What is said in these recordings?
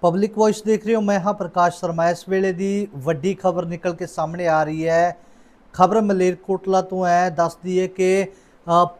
Public voice ਦੇਖ ਰਹੇ ਹੋ। ਮੈਂ ਹਾਂ ਪ੍ਰਕਾਸ਼ ਸ਼ਰਮਾ। ਇਸ ਵੇਲੇ ਦੀ ਵੱਡੀ ਖਬਰ ਨਿਕਲ ਕੇ ਸਾਹਮਣੇ ਆ ਰਹੀ ਹੈ। ਖਬਰ ਮਲੇਰਕੋਟਲਾ ਤੋਂ ਹੈ। ਦੱਸਦੀ ਹੈ ਕਿ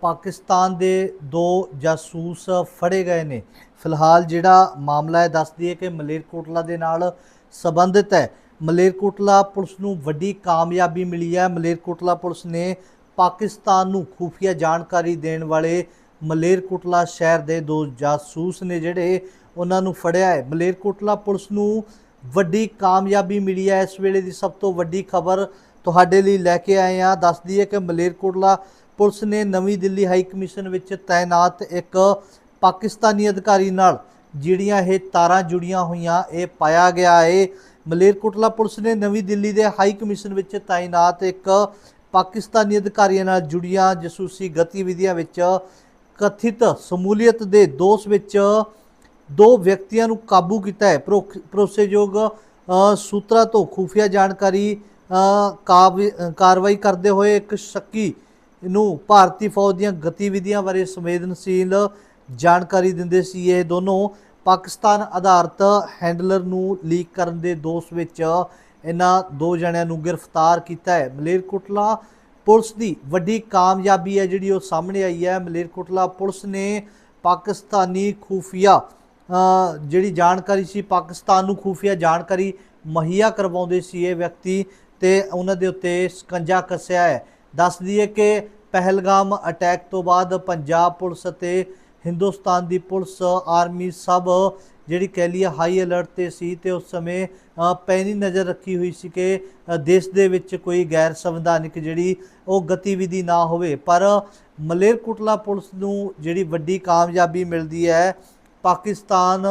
ਪਾਕਿਸਤਾਨ ਦੇ ਦੋ ਜਾਸੂਸ ਫੜੇ ਗਏ ਨੇ। ਫਿਲਹਾਲ ਜਿਹੜਾ ਮਾਮਲਾ ਹੈ, ਦੱਸਦੀ ਹੈ ਕਿ ਮਲੇਰਕੋਟਲਾ ਦੇ ਨਾਲ ਸੰਬੰਧਿਤ ਹੈ। ਮਲੇਰਕੋਟਲਾ ਪੁਲਿਸ ਨੂੰ ਵੱਡੀ ਕਾਮਯਾਬੀ ਮਿਲੀ ਹੈ। ਮਲੇਰਕੋਟਲਾ ਪੁਲਿਸ ਨੇ ਪਾਕਿਸਤਾਨ ਨੂੰ ਖੂਫੀਆ ਜਾਣਕਾਰੀ ਦੇਣ ਵਾਲੇ ਮਲੇਰਕੋਟਲਾ ਸ਼ਹਿਰ ਦੇ ਦੋ ਜਾਸੂਸ ਨੇ ਜਿਹੜੇ ਉਹਨਾਂ ਨੂੰ ਫੜਿਆ ਹੈ। ਮਲੇਰਕੋਟਲਾ ਪੁਲਿਸ ਨੂੰ ਵੱਡੀ ਕਾਮਯਾਬੀ ਮਿਲੀ ਹੈ। ਇਸ ਵੇਲੇ ਦੀ ਸਭ ਤੋਂ ਵੱਡੀ ਖਬਰ ਤੁਹਾਡੇ ਲਈ ਲੈ ਕੇ ਆਏ ਹਾਂ। ਦੱਸਦੀ ਹੈ ਕਿ ਮਲੇਰਕੋਟਲਾ ਪੁਲਿਸ ਨੇ ਨਵੀਂ ਦਿੱਲੀ ਹਾਈ ਕਮਿਸ਼ਨ ਵਿੱਚ ਤਾਇਨਾਤ ਇੱਕ ਪਾਕਿਸਤਾਨੀ ਅਧਿਕਾਰੀ ਨਾਲ ਜਿਹੜੀਆਂ ਇਹ ਤਾਰਾਂ ਜੁੜੀਆਂ ਹੋਈਆਂ, ਇਹ ਪਾਇਆ ਗਿਆ ਹੈ ਮਲੇਰਕੋਟਲਾ ਪੁਲਿਸ ਨੇ ਨਵੀਂ ਦਿੱਲੀ ਦੇ ਹਾਈ ਕਮਿਸ਼ਨ ਵਿੱਚ ਤਾਇਨਾਤ ਇੱਕ ਪਾਕਿਸਤਾਨੀ ਅਧਿਕਾਰੀਆਂ ਨਾਲ ਜੁੜੀਆਂ ਜਸੂਸੀ ਗਤੀਵਿਧੀਆਂ ਵਿੱਚ ਕਥਿਤ ਸਮੂਲੀਅਤ ਦੇ ਦੋਸ਼ ਵਿੱਚ ਦੋ ਵਿਅਕਤੀਆਂ ਨੂੰ ਕਾਬੂ ਕੀਤਾ ਹੈ। ਭਰੋਖ- ਭਰੋਸੇਯੋਗ ਸੂਤਰਾਂ ਤੋਂ ਖੁਫੀਆ ਜਾਣਕਾਰੀ ਕਾਬ- ਕਾਰਵਾਈ ਕਰਦੇ ਹੋਏ ਇੱਕ ਸ਼ੱਕੀ ਨੂੰ ਭਾਰਤੀ ਫੌਜ ਦੀਆਂ ਗਤੀਵਿਧੀਆਂ ਬਾਰੇ ਸੰਵੇਦਨਸ਼ੀਲ ਜਾਣਕਾਰੀ ਦਿੰਦੇ ਸੀ। ਇਹ ਦੋਨੋਂ ਪਾਕਿਸਤਾਨ ਆਧਾਰਿਤ ਹੈਂਡਲਰ ਨੂੰ ਲੀਕ ਕਰਨ ਦੇ ਦੋਸ਼ ਵਿੱਚ ਇਹਨਾਂ ਦੋ ਜਣਿਆਂ ਨੂੰ ਗ੍ਰਿਫਤਾਰ ਕੀਤਾ ਹੈ। ਮਲੇਰਕੋਟਲਾ ਪੁਲਿਸ ਦੀ ਵੱਡੀ ਕਾਮਯਾਬੀ ਹੈ, ਜਿਹੜੀ ਉਹ ਸਾਹਮਣੇ ਆਈ ਹੈ। ਮਲੇਰਕੋਟਲਾ ਪੁਲਿਸ ਨੇ ਪਾਕਿਸਤਾਨੀ ਖੂਫੀਆ ਜਿਹੜੀ ਜਾਣਕਾਰੀ ਸੀ, ਪਾਕਿਸਤਾਨ ਨੂੰ ਖੂਫੀਆ ਜਾਣਕਾਰੀ ਮੁਹੱਈਆ ਕਰਵਾਉਂਦੇ ਸੀ ਇਹ ਵਿਅਕਤੀ ਤੇ ਉਹਨਾਂ ਦੇ ਉੱਤੇ ਸਕੰਜਾ ਕੱਸਿਆ ਹੈ। ਦੱਸ ਦਈਏ ਕਿ ਪਹਿਲਗਾਮ ਅਟੈਕ ਤੋਂ ਬਾਅਦ ਪੰਜਾਬ ਪੁਲਿਸ ਅਤੇ ਹਿੰਦੁਸਤਾਨ ਦੀ ਪੁਲਿਸ, ਆਰਮੀ ਸਭ ਜਿਹੜੀ ਕਹਿ ਲਈਏ ਹਾਈ ਅਲਰਟ ਤੇ ਸੀ ਤੇ ਉਸ ਸਮੇਂ ਅ, ਪੈਣੀ ਨਜ਼ਰ ਰੱਖੀ ਹੋਈ ਸੀ ਕਿ ਦੇਸ਼ ਦੇ ਵਿੱਚ ਕੋਈ ਗੈਰ ਸੰਵਿਧਾਨਿਕ ਜਿਹੜੀ ਉਹ ਗਤੀਵਿਧੀ ਨਾ ਹੋਵੇ। ਪਰ ਮਲੇਰਕੋਟਲਾ ਪੁਲਿਸ ਨੂੰ ਜਿਹੜੀ ਵੱਡੀ ਕਾਮਯਾਬੀ ਮਿਲਦੀ ਹੈ ਪਾਕਿਸਤਾਨ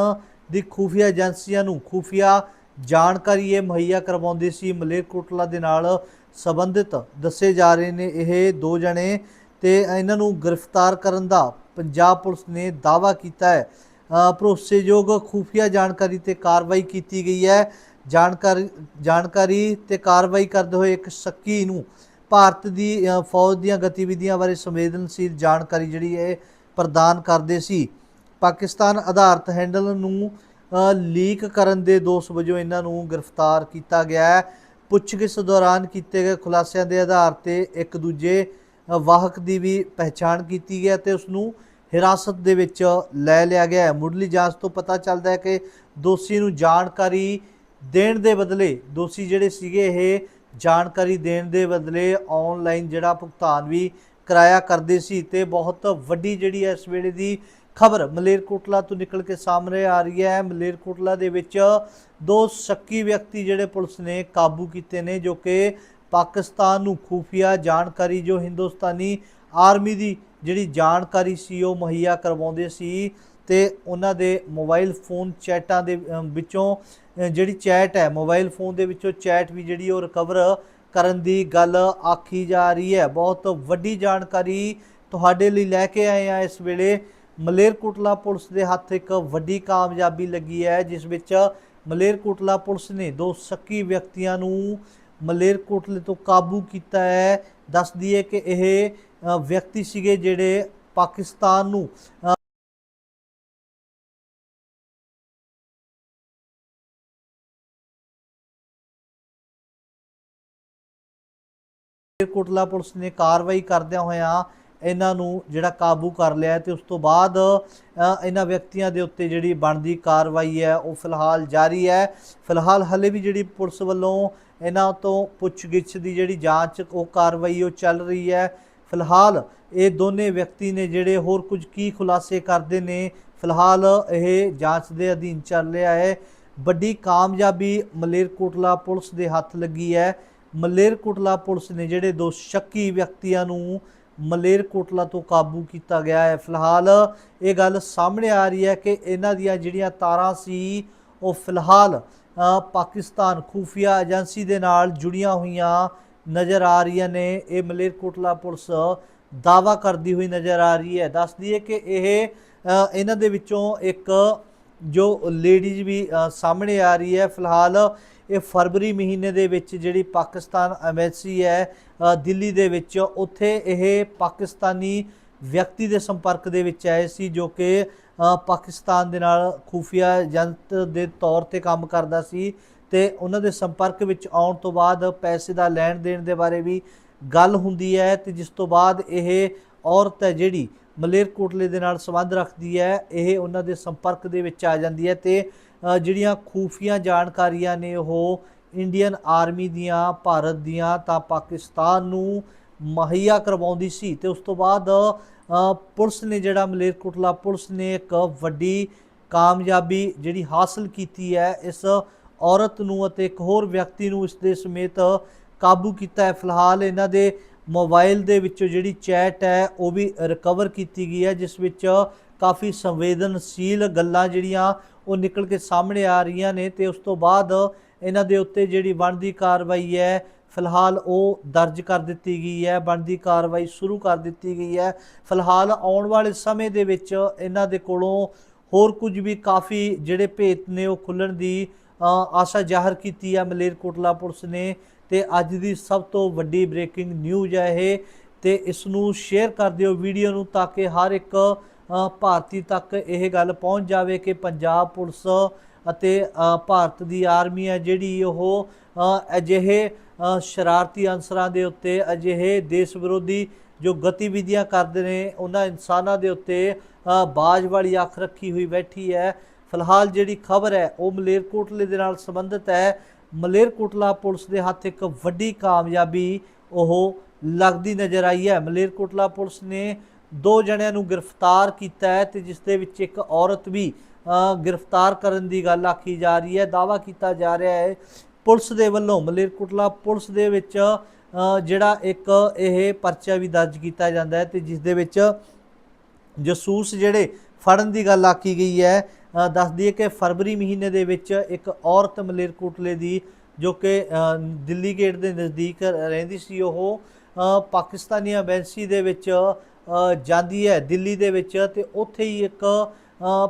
ਦੀ ਖੂਫੀਆ ਏਜੰਸੀਆਂ ਨੂੰ ਖੂਫੀਆ ਜਾਣਕਾਰੀ ਇਹ ਮੁਹੱਈਆ ਕਰਵਾਉਂਦੇ ਸੀ ਮਲੇਰਕੋਟਲਾ ਦੇ ਨਾਲ ਸੰਬੰਧਿਤ ਦੱਸੇ ਜਾ ਰਹੇ ਨੇ ਇਹ ਦੋ ਜਣੇ ਤੇ ਇਹਨਾਂ ਨੂੰ ਗ੍ਰਿਫਤਾਰ ਕਰਨ ਦਾ ਪੰਜਾਬ ਪੁਲਿਸ ਨੇ ਦਾਅਵਾ ਕੀਤਾ ਹੈ। ਭਰੋਸੇਯੋਗ ਖੂਫੀਆ ਜਾਣਕਾਰੀ ਤੇ ਕਾਰਵਾਈ ਕੀਤੀ ਗਈ ਹੈ। ਜਾਣਕਾਰੀ ਜਾਣਕਾਰੀ ਤੇ ਕਾਰਵਾਈ ਕਰਦੇ ਹੋਏ ਇੱਕ ਸ਼ੱਕੀ ਨੂੰ ਭਾਰਤ ਦੀ ਫੌਜ ਦੀਆਂ ਗਤੀਵਿਧੀਆਂ ਬਾਰੇ ਸੰਵੇਦਨਸ਼ੀਲ ਜਾਣਕਾਰੀ ਜਿਹੜੀ ਹੈ ਪ੍ਰਦਾਨ ਕਰਦੇ ਸੀ। ਪਾਕਿਸਤਾਨ ਆਧਾਰਿਤ ਹੈਂਡਲ ਨੂੰ ਲੀਕ ਕਰਨ ਦੇ ਦੋਸ਼ ਵਜੋਂ ਇਹਨਾਂ ਨੂੰ ਗ੍ਰਿਫਤਾਰ ਕੀਤਾ ਗਿਆ ਹੈ। ਪੁੱਛਗਿੱਛ ਦੌਰਾਨ ਕੀਤੇ ਗਏ ਖੁਲਾਸਿਆਂ ਦੇ ਆਧਾਰ ਤੇ ਇੱਕ ਦੂਜੇ ਵਾਹਕ ਦੀ ਵੀ ਪਹਿਚਾਣ ਕੀਤੀ ਗਈ ਹੈ ਤੇ ਉਸ ਨੂੰ ਹਿਰਾਸਤ ਦੇ ਵਿੱਚ ਲੈ ਲਿਆ ਗਿਆ ਹੈ। ਮੁੱਢਲੀ ਜਾਂਚ ਤੋਂ ਪਤਾ ਚੱਲਦਾ ਹੈ ਕਿ ਦੋਸ਼ੀ ਨੂੰ ਜਾਣਕਾਰੀ ਦੇਣ ਦੇ ਬਦਲੇ, ਦੋਸ਼ੀ ਜਿਹੜੇ ਸੀਗੇ ਇਹ ਜਾਣਕਾਰੀ ਦੇਣ ਦੇ ਬਦਲੇ ਆਨਲਾਈਨ ਜਿਹੜਾ ਭੁਗਤਾਨ ਵੀ ਕਰਾਇਆ ਕਰਦੇ ਸੀ ਤੇ ਬਹੁਤ ਵੱਡੀ ਜਿਹੜੀ ਹੈ ਇਸ ਵੇਲੇ ਦੀ ਖਬਰ ਮਲੇਰਕੋਟਲਾ ਤੋਂ ਨਿਕਲ ਕੇ ਸਾਹਮਣੇ ਆ ਰਹੀ ਹੈ। ਮਲੇਰਕੋਟਲਾ ਦੇ ਵਿੱਚ ਦੋ ਸ਼ੱਕੀ ਵਿਅਕਤੀ ਜਿਹੜੇ ਪੁਲਿਸ ਨੇ ਕਾਬੂ ਕੀਤੇ ਨੇ ਜੋ ਕਿ ਪਾਕਿਸਤਾਨ ਨੂੰ ਖੂਫੀਆ ਜਾਣਕਾਰੀ ਜੋ ਹਿੰਦੁਸਤਾਨੀ ਆਰਮੀ ਦੀ ਜਿਹੜੀ ਜਾਣਕਾਰੀ ਸੀ, ਉਹ ਮੁਹੱਈਆ ਕਰਵਾਉਂਦੇ ਸੀ ਤੇ ਉਹਨਾਂ ਦੇ ਮੋਬਾਈਲ ਫੋਨ ਚੈਟਾਂ ਦੇ ਵਿੱਚੋਂ ਜਿਹੜੀ ਚੈਟ ਹੈ, ਮੋਬਾਈਲ ਫੋਨ ਦੇ ਵਿੱਚੋਂ ਚੈਟ ਵੀ ਜਿਹੜੀ ਉਹ ਰਿਕਵਰ ਕਰਨ ਦੀ ਗੱਲ ਆਖੀ ਜਾ ਰਹੀ ਹੈ। ਬਹੁਤ ਵੱਡੀ ਜਾਣਕਾਰੀ ਤੁਹਾਡੇ ਲਈ ਲੈ ਕੇ ਆਏ ਆ ਇਸ ਵੇਲੇ। ਮਲੇਰਕੋਟਲਾ ਪੁਲਿਸ ਦੇ ਹੱਥ ਇੱਕ ਵੱਡੀ ਕਾਮਯਾਬੀ ਲੱਗੀ ਹੈ, ਜਿਸ ਵਿੱਚ ਮਲੇਰਕੋਟਲਾ ਪੁਲਿਸ ਨੇ ਦੋ ਸ਼ੱਕੀ ਵਿਅਕਤੀਆਂ ਨੂੰ ਮਲੇਰਕੋਟਲੇ ਤੋਂ ਕਾਬੂ ਕੀਤਾ ਹੈ। ਦੱਸ ਦਈਏ ਕਿ ਇਹ ਵਿਅਕਤੀ ਸੀਗੇ ਜਿਹੜੇ ਪਾਕਿਸਤਾਨ ਨੂੰ ਕੋਟਲਾ ਪੁਲਿਸ ਨੇ ਕਾਰਵਾਈ ਕਰਦਿਆਂ ਹੋਇਆਂ ਇਹਨਾਂ ਨੂੰ ਜਿਹੜਾ ਕਾਬੂ ਕਰ ਲਿਆ ਹੈ ਤੇ ਉਸ ਤੋਂ ਬਾਅਦ ਇਹਨਾਂ ਵਿਅਕਤੀਆਂ ਦੇ ਉੱਤੇ ਜਿਹੜੀ ਬਣਦੀ ਕਾਰਵਾਈ ਹੈ ਉਹ ਫਿਲਹਾਲ ਜਾਰੀ ਹੈ। ਫਿਲਹਾਲ ਹਲੇ ਵੀ ਜਿਹੜੀ ਪੁਲਿਸ ਵੱਲੋਂ ਇਹਨਾਂ ਤੋਂ ਪੁੱਛਗਿੱਛ ਦੀ ਜਿਹੜੀ ਜਾਂਚ, ਉਹ ਕਾਰਵਾਈ ਉਹ ਚੱਲ ਰਹੀ ਹੈ। ਫਿਲਹਾਲ ਇਹ ਦੋਨੇ ਵਿਅਕਤੀ ਨੇ ਜਿਹੜੇ ਹੋਰ ਕੁਝ ਕੀ ਖੁਲਾਸੇ ਕਰਦੇ ਨੇ, ਫਿਲਹਾਲ ਇਹ ਜਾਂਚ ਦੇ ਅਧੀਨ ਚੱਲ ਰਿਹਾ ਹੈ। ਵੱਡੀ ਕਾਮਯਾਬੀ ਮਲੇਰਕੋਟਲਾ ਪੁਲਿਸ ਦੇ ਹੱਥ ਲੱਗੀ ਹੈ। ਮਲੇਰਕੋਟਲਾ ਪੁਲਿਸ ਨੇ ਜਿਹੜੇ ਦੋ ਸ਼ੱਕੀ ਵਿਅਕਤੀਆਂ ਨੂੰ ਮਲੇਰਕੋਟਲਾ ਤੋਂ ਕਾਬੂ ਕੀਤਾ ਗਿਆ ਹੈ। ਫਿਲਹਾਲ ਇਹ ਗੱਲ ਸਾਹਮਣੇ ਆ ਰਹੀ ਹੈ ਕਿ ਇਹਨਾਂ ਦੀਆਂ ਜਿਹੜੀਆਂ ਤਾਰਾਂ ਸੀ, ਉਹ ਫਿਲਹਾਲ ਪਾਕਿਸਤਾਨ ਖੂਫੀਆ ਏਜੰਸੀ ਦੇ ਨਾਲ ਜੁੜੀਆਂ ਹੋਈਆਂ ਨਜ਼ਰ ਆ ਰਹੀਆਂ ਨੇ। ਇਹ ਮਲੇਰਕੋਟਲਾ ਪੁਲਿਸ ਦਾਵਾ ਕਰਦੀ ਹੋਈ ਨਜ਼ਰ ਆ ਰਹੀ ਹੈ। ਦੱਸਦੀ ਹੈ ਕਿ ਇਹ ਇਹਨਾਂ ਦੇ ਵਿੱਚੋਂ ਇੱਕ ਜੋ ਲੇਡੀਜ਼ ਵੀ ਸਾਹਮਣੇ ਆ ਰਹੀ ਹੈ। ਫਿਲਹਾਲ ਇਹ ਫਰਵਰੀ ਮਹੀਨੇ ਦੇ ਵਿੱਚ ਜਿਹੜੀ ਪਾਕਿਸਤਾਨ ਐਮਬੈਸੀ ਹੈ ਦਿੱਲੀ ਦੇ ਵਿੱਚ, ਉੱਥੇ ਇਹ ਪਾਕਿਸਤਾਨੀ ਵਿਅਕਤੀ ਦੇ ਸੰਪਰਕ ਦੇ ਵਿੱਚ ਆਏ ਸੀ ਜੋ ਕਿ ਪਾਕਿਸਤਾਨ ਦੇ ਨਾਲ ਖੂਫੀਆ ਏਜੰਟ ਦੇ ਤੌਰ ਤੇ ਕੰਮ ਕਰਦਾ ਸੀ। ਤੇ ਉਹਨਾਂ ਦੇ ਸੰਪਰਕ ਵਿੱਚ ਆਉਣ ਤੋਂ ਬਾਅਦ ਪੈਸੇ ਦਾ ਲੈਣ ਦੇਣ ਦੇ ਬਾਰੇ ਵੀ ਗੱਲ ਹੁੰਦੀ ਹੈ ਤੇ ਜਿਸ ਤੋਂ ਬਾਅਦ ਇਹ ਔਰਤ ਹੈ ਜਿਹੜੀ ਮਲੇਰਕੋਟਲੇ ਦੇ ਨਾਲ ਸੰਬੰਧ ਰੱਖਦੀ ਹੈ, ਇਹ ਉਹਨਾਂ ਦੇ ਸੰਪਰਕ ਦੇ ਵਿੱਚ ਆ ਜਾਂਦੀ ਹੈ ਤੇ ਜਿਹੜੀਆਂ ਖੂਫੀਆਂ ਜਾਣਕਾਰੀਆਂ ਨੇ ਉਹ ਇੰਡੀਅਨ ਆਰਮੀ ਦੀਆਂ, ਭਾਰਤ ਦੀਆਂ ਤਾਂ ਪਾਕਿਸਤਾਨ ਨੂੰ ਮੁਹੱਈਆ ਕਰਵਾਉਂਦੀ ਸੀ ਤੇ ਉਸ ਤੋਂ ਬਾਅਦ ਪੁਲਿਸ ਨੇ ਜਿਹੜਾ ਮਲੇਰਕੋਟਲਾ ਪੁਲਿਸ ਨੇ ਇੱਕ ਵੱਡੀ ਕਾਮਯਾਬੀ ਜਿਹੜੀ ਹਾਸਲ ਕੀਤੀ ਹੈ, ਇਸ ਔਰਤ ਨੂੰ ਅਤੇ ਇੱਕ ਹੋਰ ਵਿਅਕਤੀ ਨੂੰ ਇਸ ਦੇ ਸਮੇਤ ਕਾਬੂ ਕੀਤਾ ਹੈ। ਫਿਲਹਾਲ ਇਹਨਾਂ ਦੇ ਮੋਬਾਈਲ ਦੇ ਵਿੱਚੋਂ ਜਿਹੜੀ ਚੈਟ ਹੈ, ਉਹ ਵੀ ਰਿਕਵਰ ਕੀਤੀ ਗਈ ਹੈ, ਜਿਸ ਵਿੱਚ ਕਾਫੀ ਸੰਵੇਦਨਸ਼ੀਲ ਗੱਲਾਂ ਜਿਹੜੀਆਂ ਉਹ ਨਿਕਲ ਕੇ ਸਾਹਮਣੇ ਆ ਰਹੀਆਂ ਨੇ ਤੇ ਉਸ ਤੋਂ ਬਾਅਦ ਇਹਨਾਂ ਦੇ ਉੱਤੇ ਜਿਹੜੀ ਬਣਦੀ ਕਾਰਵਾਈ ਹੈ, ਫਿਲਹਾਲ ਉਹ ਦਰਜ ਕਰ ਦਿੱਤੀ ਗਈ ਹੈ, ਬਣਦੀ ਕਾਰਵਾਈ ਸ਼ੁਰੂ ਕਰ ਦਿੱਤੀ ਗਈ ਹੈ। ਫਿਲਹਾਲ ਆਉਣ ਵਾਲੇ ਸਮੇਂ ਦੇ ਵਿੱਚ ਇਹਨਾਂ ਦੇ ਕੋਲੋਂ ਹੋਰ ਕੁਝ ਵੀ ਕਾਫੀ ਜਿਹੜੇ ਭੇਤ ਨੇ ਉਹ ਖੁੱਲਣ ਦੀ ਆਸ਼ਾ ਜ਼ਾਹਰ ਕੀਤੀ ਹੈ ਮਲੇਰਕੋਟਲਾ ਪੁਲਿਸ ਨੇ ਤੇ ਅੱਜ ਦੀ ਸਭ ਤੋਂ ਵੱਡੀ ਬ੍ਰੇਕਿੰਗ ਨਿਊਜ਼ ਹੈ ਇਹ ਤੇ ਇਸ ਨੂੰ ਸ਼ੇਅਰ ਕਰ ਦਿਓ ਵੀਡੀਓ ਨੂੰ ਤਾਂ ਕਿ ਹਰ ਇੱਕ ਭਾਰਤੀ ਤੱਕ ਇਹ ਗੱਲ ਪਹੁੰਚ ਜਾਵੇ ਕਿ ਪੰਜਾਬ ਪੁਲਿਸ ਅਤੇ ਭਾਰਤ ਦੀ ਆਰਮੀ ਹੈ ਜਿਹੜੀ ਉਹ ਅਜਿਹੇ ਸ਼ਰਾਰਤੀ ਅਨਸਰਾਂ ਦੇ ਉੱਤੇ, ਅਜਿਹੇ ਦੇਸ਼ ਵਿਰੋਧੀ ਜੋ ਗਤੀਵਿਧੀਆਂ ਕਰਦੇ ਨੇ, ਉਹਨਾਂ ਇਨਸਾਨਾਂ ਦੇ ਉੱਤੇ ਬਾਜ ਵਾਲੀ ਅੱਖ ਰੱਖੀ ਹੋਈ ਬੈਠੀ ਹੈ। ਫਿਲਹਾਲ ਜਿਹੜੀ ਖਬਰ ਹੈ, ਉਹ ਮਲੇਰਕੋਟਲੇ ਦੇ ਨਾਲ ਸੰਬੰਧਿਤ ਹੈ। ਮਲੇਰਕੋਟਲਾ ਪੁਲਿਸ ਦੇ ਹੱਥ ਇੱਕ ਵੱਡੀ ਕਾਮਯਾਬੀ ਉਹ ਲੱਗਦੀ ਨਜ਼ਰ ਆਈ ਹੈ। ਮਲੇਰਕੋਟਲਾ ਪੁਲਿਸ ਨੇ ਦੋ ਜਣਿਆਂ ਨੂੰ ਗ੍ਰਿਫਤਾਰ ਕੀਤਾ ਹੈ ਤੇ ਜਿਸ ਦੇ ਵਿੱਚ ਇੱਕ ਔਰਤ ਵੀ ਗ੍ਰਿਫਤਾਰ ਕਰਨ ਦੀ ਗੱਲ ਆਖੀ ਜਾ ਰਹੀ ਹੈ। ਦਾਵਾ ਕੀਤਾ ਜਾ ਰਿਹਾ ਹੈ ਪੁਲਿਸ ਦੇ ਵੱਲੋਂ ਮਲੇਰਕੋਟਲਾ ਪੁਲਿਸ ਦੇ ਵਿੱਚ ਜਿਹੜਾ ਇੱਕ ਇਹ ਪਰਚਾ ਵੀ ਦਰਜ ਕੀਤਾ ਜਾਂਦਾ ਹੈ ਤੇ ਜਿਸ ਦੇ ਵਿੱਚ ਜਸੂਸ ਜਿਹੜੇ ਫੜਨ ਦੀ ਗੱਲ ਆਖੀ ਗਈ ਹੈ ਦੱਸ ਦਈਏ ਕਿ ਫਰਵਰੀ ਮਹੀਨੇ ਦੇ ਵਿੱਚ ਇੱਕ ਔਰਤ ਮਲੇਰਕੋਟਲੇ ਦੀ, ਜੋ ਕਿ ਦਿੱਲੀ ਗੇਟ ਦੇ ਨਜ਼ਦੀਕ ਰਹਿੰਦੀ ਸੀ, ਉਹ ਪਾਕਿਸਤਾਨੀ ਐਮਬੈਸੀ ਦੇ ਵਿੱਚ ਜਾਂਦੀ ਹੈ, ਦਿੱਲੀ ਦੇ ਵਿੱਚ ਤੇ ਉੱਥੇ ਹੀ ਇੱਕ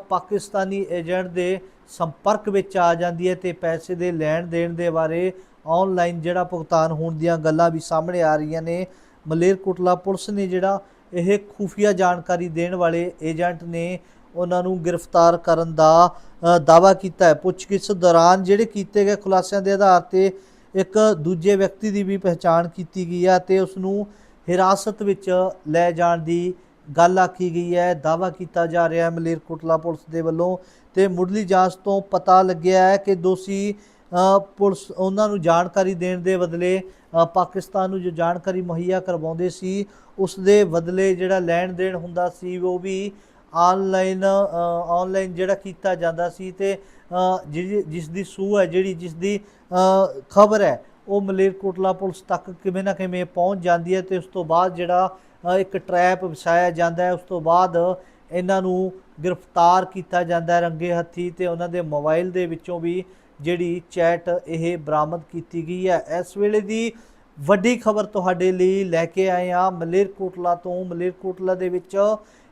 ਪਾਕਿਸਤਾਨੀ ਏਜੰਟ ਦੇ ਸੰਪਰਕ ਵਿੱਚ ਆ ਜਾਂਦੀ ਹੈ ਤੇ ਪੈਸੇ ਦੇ ਲੈਣ ਦੇਣ ਦੇ ਬਾਰੇ ਆਨਲਾਈਨ ਜਿਹੜਾ ਭੁਗਤਾਨ ਹੋਣ ਦੀਆਂ ਗੱਲਾਂ ਵੀ ਸਾਹਮਣੇ ਆ ਰਹੀਆਂ ਨੇ। ਮਲੇਰਕੋਟਲਾ ਪੁਲਿਸ ਨੇ ਜਿਹੜਾ ਇਹ ਖੂਫੀਆ ਜਾਣਕਾਰੀ ਦੇਣ ਵਾਲੇ ਏਜੰਟ ਨੇ ਉਹਨਾਂ ਨੂੰ ਗ੍ਰਿਫਤਾਰ ਕਰਨ ਦਾ ਅ, ਦਾਅਵਾ ਕੀਤਾ ਹੈ। ਪੁੱਛਗਿੱਛ ਦੌਰਾਨ ਜਿਹੜੇ ਕੀਤੇ ਗਏ ਖੁਲਾਸਿਆਂ ਦੇ ਆਧਾਰ ਤੇ ਇੱਕ ਦੂਜੇ ਵਿਅਕਤੀ ਦੀ ਵੀ ਪਹਿਚਾਣ ਕੀਤੀ ਗਈ ਹੈ ਤੇ ਉਸ ਨੂੰ ਹਿਰਾਸਤ ਵਿੱਚ ਲੈ ਜਾਣ ਦੀ ਗੱਲ ਆਖੀ ਗਈ ਹੈ। ਦਾਅਵਾ ਕੀਤਾ ਜਾ ਰਿਹਾ ਹੈ ਮਲੇਰਕੋਟਲਾ ਪੁਲਿਸ ਦੇ ਵੱਲੋਂ ਤੇ ਮੁੱਢਲੀ ਜਾਂਚ ਤੋਂ ਪਤਾ ਲੱਗਿਆ ਹੈ ਕਿ ਦੋਸ਼ੀ ਪੁਲਿਸ ਉਹਨਾਂ ਨੂੰ ਜਾਣਕਾਰੀ ਦੇਣ ਦੇ ਬਦਲੇ ਪਾਕਿਸਤਾਨ ਨੂੰ ਜੋ ਜਾਣਕਾਰੀ ਮੁਹੱਈਆ ਕਰਵਾਉਂਦੇ ਸੀ ਉਸ ਦੇ ਬਦਲੇ ਜਿਹੜਾ ਲੈਣ ਦੇਣ ਹੁੰਦਾ ਸੀ ਉਹ ਵੀ ਆਨਲਾਈਨ ਆਨਲਾਈਨ ਜਿਹੜਾ ਕੀਤਾ ਜਾਂਦਾ ਸੀ ਤੇ ਅ, ਜਿਸ ਦੀ ਸੂਹ ਹੈ ਜਿਹੜੀ ਜਿਸ ਦੀ ਖਬਰ ਹੈ ਉਹ ਮਲੇਰਕੋਟਲਾ ਪੁਲਿਸ ਤੱਕ ਕਿਵੇਂ ਨਾ ਕਿਵੇਂ ਪਹੁੰਚ ਜਾਂਦੀ ਹੈ ਤੇ ਉਸ ਤੋਂ ਬਾਅਦ ਜਿਹੜਾ ਇੱਕ ਟਰੈਪ ਵਿਛਾਇਆ ਜਾਂਦਾ ਹੈ ਉਸ ਤੋਂ ਬਾਅਦ ਇਹਨਾਂ ਨੂੰ ਗ੍ਰਿਫਤਾਰ ਕੀਤਾ ਜਾਂਦਾ ਹੈ ਰੰਗੇ ਹੱਥੀ ਤੇ ਉਹਨਾਂ ਦੇ ਮੋਬਾਈਲ ਦੇ ਵਿੱਚੋਂ ਵੀ ਜਿਹੜੀ ਚੈਟ ਇਹ ਬਰਾਮਦ ਕੀਤੀ ਗਈ ਹੈ। ਇਸ ਵੇਲੇ ਦੀ ਵੱਡੀ ਖਬਰ ਤੁਹਾਡੇ ਲਈ ਲੈ ਕੇ ਆਏ ਆ ਮਲੇਰਕੋਟਲਾ ਤੋਂ ਮਲੇਰਕੋਟਲਾ ਦੇ ਵਿੱਚ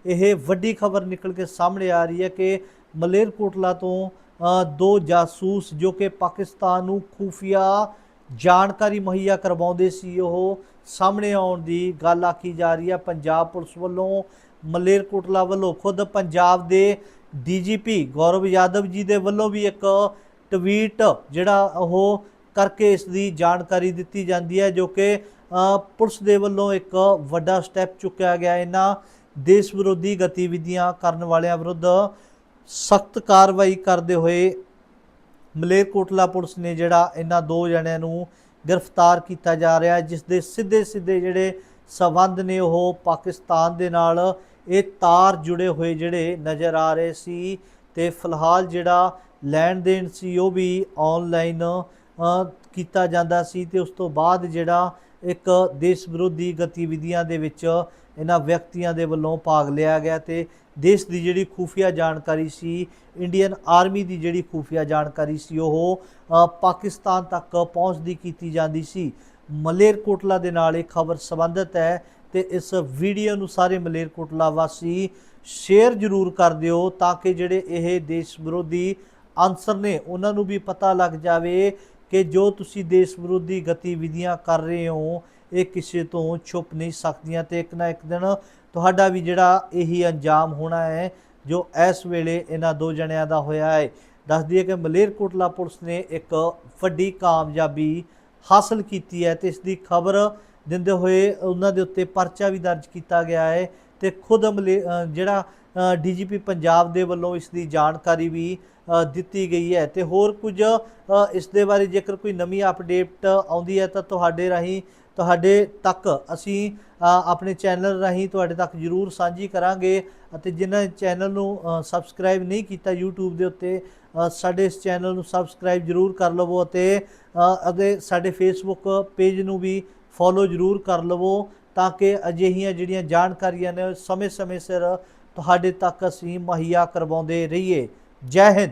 ਇਹ ਵੱਡੀ ਖਬਰ ਨਿਕਲ ਕੇ ਸਾਹਮਣੇ ਆ ਰਹੀ ਹੈ ਕਿ ਮਲੇਰਕੋਟਲਾ ਤੋਂ ਦੋ ਜਾਸੂਸ ਜੋ ਕਿ ਪਾਕਿਸਤਾਨ ਨੂੰ ਖੂਫੀਆ ਜਾਣਕਾਰੀ ਮੁਹੱਈਆ ਕਰਵਾਉਂਦੇ ਸੀ, ਉਹ ਸਾਹਮਣੇ ਆਉਣ ਦੀ ਗੱਲ ਆਖੀ ਜਾ ਰਹੀ ਹੈ। ਪੰਜਾਬ ਪੁਲਿਸ ਵੱਲੋਂ ਮਲੇਰਕੋਟਲਾ ਵੱਲੋਂ ਖੁਦ ਪੰਜਾਬ ਦੇ ਡੀਜੀਪੀ ਗੌਰਵ ਯਾਦਵ ਜੀ ਦੇ ਵੱਲੋਂ ਵੀ ਇੱਕ ਟਵੀਟ ਜਿਹੜਾ ਉਹ ਕਰਕੇ ਇਸ ਦੀ ਜਾਣਕਾਰੀ ਦਿੱਤੀ ਜਾਂਦੀ ਹੈ, ਜੋ ਕਿ ਪੁਲਿਸ ਦੇ ਵੱਲੋਂ ਇੱਕ ਵੱਡਾ ਸਟੈਪ ਚੁੱਕਿਆ ਗਿਆ। ਇਹਨਾਂ ਦੇਸ਼ ਵਿਰੋਧੀ ਗਤੀਵਿਧੀਆਂ ਕਰਨ ਵਾਲਿਆਂ ਵਿਰੁੱਧ ਸਖਤ ਕਾਰਵਾਈ ਕਰਦੇ ਹੋਏ ਮਲੇਰਕੋਟਲਾ ਪੁਲਿਸ ਨੇ ਜਿਹੜਾ ਇਹਨਾਂ ਦੋ ਜਣਿਆਂ ਨੂੰ ਗ੍ਰਿਫਤਾਰ ਕੀਤਾ ਜਾ ਰਿਹਾ ਜਿਸ ਦੇ ਸਿੱਧੇ ਸਿੱਧੇ ਜਿਹੜੇ ਸਬੰਧ ਨੇ ਉਹ ਪਾਕਿਸਤਾਨ ਦੇ ਨਾਲ ਇਹ ਤਾਰ ਜੁੜੇ ਹੋਏ ਜਿਹੜੇ ਨਜ਼ਰ ਆ ਰਹੇ ਸੀ ਤੇ ਫਿਲਹਾਲ ਜਿਹੜਾ ਲੈਣ ਦੇਣ ਸੀ ਉਹ ਵੀ ਆਨਲਾਈਨ ਕੀਤਾ ਜਾਂਦਾ ਸੀ ਤੇ ਉਸ ਤੋਂ ਬਾਅਦ ਜਿਹੜਾ ਇੱਕ ਦੇਸ਼ ਵਿਰੋਧੀ ਗਤੀਵਿਧੀਆਂ ਦੇ ਵਿੱਚ ਇਹਨਾਂ ਵਿਅਕਤੀਆਂ ਦੇ ਵੱਲੋਂ ਭਾਗ ਲਿਆ ਗਿਆ ਤੇ ਦੇਸ਼ ਦੀ ਜਿਹੜੀ ਖੂਫੀਆ ਜਾਣਕਾਰੀ ਸੀ ਇੰਡੀਅਨ ਆਰਮੀ ਦੀ ਜਿਹੜੀ ਖੂਫੀਆ ਜਾਣਕਾਰੀ ਸੀ, ਉਹ ਪਾਕਿਸਤਾਨ ਤੱਕ ਪਹੁੰਚਦੀ ਕੀਤੀ ਜਾਂਦੀ ਸੀ। ਮਲੇਰਕੋਟਲਾ ਦੇ ਨਾਲ ਇਹ ਖਬਰ ਸੰਬੰਧਿਤ ਹੈ ਤੇ ਇਸ ਵੀਡੀਓ ਨੂੰ ਸਾਰੇ ਮਲੇਰਕੋਟਲਾ ਵਾਸੀ ਸ਼ੇਅਰ ਜ਼ਰੂਰ ਕਰ ਦਿਓ ਤਾਂ ਕਿ ਜਿਹੜੇ ਇਹ ਦੇਸ਼ ਵਿਰੋਧੀ ਅਨਸਰ ਨੇ, ਉਹਨਾਂ ਨੂੰ ਵੀ ਪਤਾ ਲੱਗ ਜਾਵੇ ਕਿ ਜੋ ਤੁਸੀਂ ਦੇਸ਼ ਵਿਰੋਧੀ ਗਤੀਵਿਧੀਆਂ ਕਰ ਰਹੇ ਹੋ ਇਹ ਕਿਸੇ ਤੋਂ ਛੁਪ ਨਹੀਂ ਸਕਦੀਆਂ ਤੇ ਇੱਕ ਨਾ ਇੱਕ ਦਿਨ ਤੁਹਾਡਾ ਵੀ ਜਿਹੜਾ ਇਹੀ ਅੰਜਾਮ ਹੋਣਾ ਹੈ ਜੋ ਇਸ ਵੇਲੇ ਇਹਨਾਂ ਦੋ ਜਣਿਆਂ ਦਾ ਹੋਇਆ ਹੈ। ਦੱਸ ਦਈਏ ਕਿ ਮਲੇਰਕੋਟਲਾ ਪੁਲਿਸ ਨੇ ਇੱਕ ਵੱਡੀ ਕਾਮਯਾਬੀ ਹਾਸਲ ਕੀਤੀ ਹੈ ਤੇ ਇਸ ਦੀ ਖਬਰ ਦਿੰਦੇ ਹੋਏ ਉਹਨਾਂ ਦੇ ਉੱਤੇ ਪਰਚਾ ਵੀ ਦਰਜ ਕੀਤਾ ਗਿਆ ਹੈ ਤੇ ਖੁਦ ਮਲੇ- ਅ, ਜਿਹੜਾ ਡੀਜੀਪੀ ਪੰਜਾਬ ਦੇ ਵੱਲੋਂ ਇਸ ਦੀ ਜਾਣਕਾਰੀ ਵੀ ਦਿੱਤੀ ਗਈ ਹੈ ਤੇ ਹੋਰ ਕੁਝ ਇਸ ਦੇ ਬਾਰੇ ਜੇਕਰ ਕੋਈ ਨਵੀਂ ਅਪਡੇਟ ਆਉਂਦੀ ਹੈ ਤਾਂ ਤੁਹਾਡੇ ਰਾਹੀਂ ਤੁਹਾਡੇ ਤੱਕ ਅਸੀਂ ਆਪਣੇ ਚੈਨਲ ਰਾਹੀਂ ਤੁਹਾਡੇ ਤੱਕ ਜ਼ਰੂਰ ਸਾਂਝੀ ਕਰਾਂਗੇ ਅਤੇ ਜਿਨ੍ਹਾਂ ਚੈਨਲ ਨੂੰ ਸਬਸਕ੍ਰਾਈਬ ਨਹੀਂ ਕੀਤਾ YouTube ਦੇ ਉੱਤੇ ਸਾਡੇ ਇਸ ਚੈਨਲ ਨੂੰ ਸਬਸਕ੍ਰਾਈਬ ਜ਼ਰੂਰ ਕਰ ਲਵੋ ਅਤੇ ਅ, ਅਤੇ ਸਾਡੇ Facebook ਪੇਜ ਨੂੰ ਵੀ ਫੋਲੋ ਜ਼ਰੂਰ ਕਰ ਲਵੋ ਤਾਂ ਕਿ ਅਜਿਹੀਆਂ ਜਿਹੜੀਆਂ ਜਾਣਕਾਰੀਆਂ ਨੇ ਸਮੇਂ-ਸਮੇਂ ਸਿਰ ਤੁਹਾਡੇ ਤੱਕ ਅਸੀਂ ਮੁਹੱਈਆ ਕਰਵਾਉਂਦੇ ਰਹੀਏ। ਜੈ ਹਿੰਦ!